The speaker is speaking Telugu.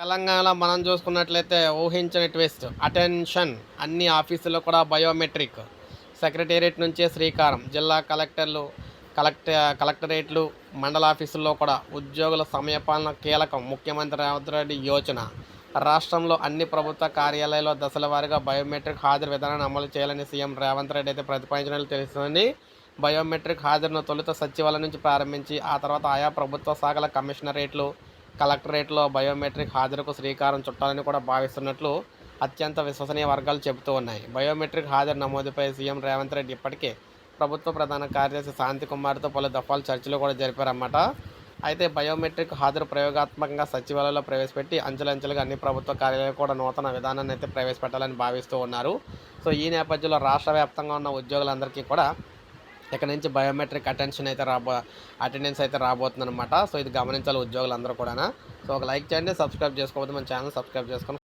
తెలంగాణలో మనం చూసుకున్నట్లయితే ఊహించని ట్విస్ట్ అటెన్షన్ అన్ని ఆఫీసుల్లో కూడా బయోమెట్రిక్ సెక్రటేరియట్ నుంచే శ్రీకారం. జిల్లా కలెక్టర్లు కలెక్ట కలెక్టరేట్లు మండల ఆఫీసుల్లో కూడా ఉద్యోగుల సమయపాలన కీలకం. ముఖ్యమంత్రి రేవంత్ రెడ్డి యోచన. రాష్ట్రంలో అన్ని ప్రభుత్వ కార్యాలయాల్లో దశల వారీగా బయోమెట్రిక్ హాజరు విధానాన్ని అమలు చేయాలని సీఎం రేవంత్ రెడ్డి అయితే ప్రతిపాదించినట్లు తెలుస్తుంది. బయోమెట్రిక్ హాజరును తొలుత సచివాలయం నుంచి ప్రారంభించి ఆ తర్వాత ఆయా ప్రభుత్వ శాఖల కమిషనరేట్లు కలెక్టరేట్లో బయోమెట్రిక్ హాజరుకు శ్రీకారం చుట్టాలని కూడా భావిస్తున్నట్లు అత్యంత విశ్వసనీయ వర్గాలు చెబుతూ ఉన్నాయి. బయోమెట్రిక్ హాజరు నమోదుపై సీఎం రేవంత్ రెడ్డి ఇప్పటికే ప్రభుత్వ ప్రధాన కార్యదర్శి శాంతి కుమార్తో పలు దఫాలు చర్చలు కూడా జరిపారన్నమాట. అయితే బయోమెట్రిక్ హాజరు ప్రయోగాత్మకంగా సచివాలయంలో ప్రవేశపెట్టి అంచెలంచెలుగా అన్ని ప్రభుత్వ కార్యాలయాలు కూడా నూతన విధానాన్ని అయితే ప్రవేశపెట్టాలని భావిస్తూ ఉన్నారు. సో ఈ నేపథ్యంలో రాష్ట్ర వ్యాప్తంగా ఉన్న ఉద్యోగులందరికీ కూడా ఇక్కడ నుంచి బయోమెట్రిక్ అటెన్షన్ అయితే రాబో అటెండెన్స్ అయితే రాబోతుందన్నమాట. సో ఇది గమనించాలి ఉద్యోగులందరూ కూడా సో ఒక లైక్ చేయండి సబ్స్క్రైబ్ చేసుకోవద్దు మన ఛానల్ సబ్స్క్రైబ్ చేసుకొని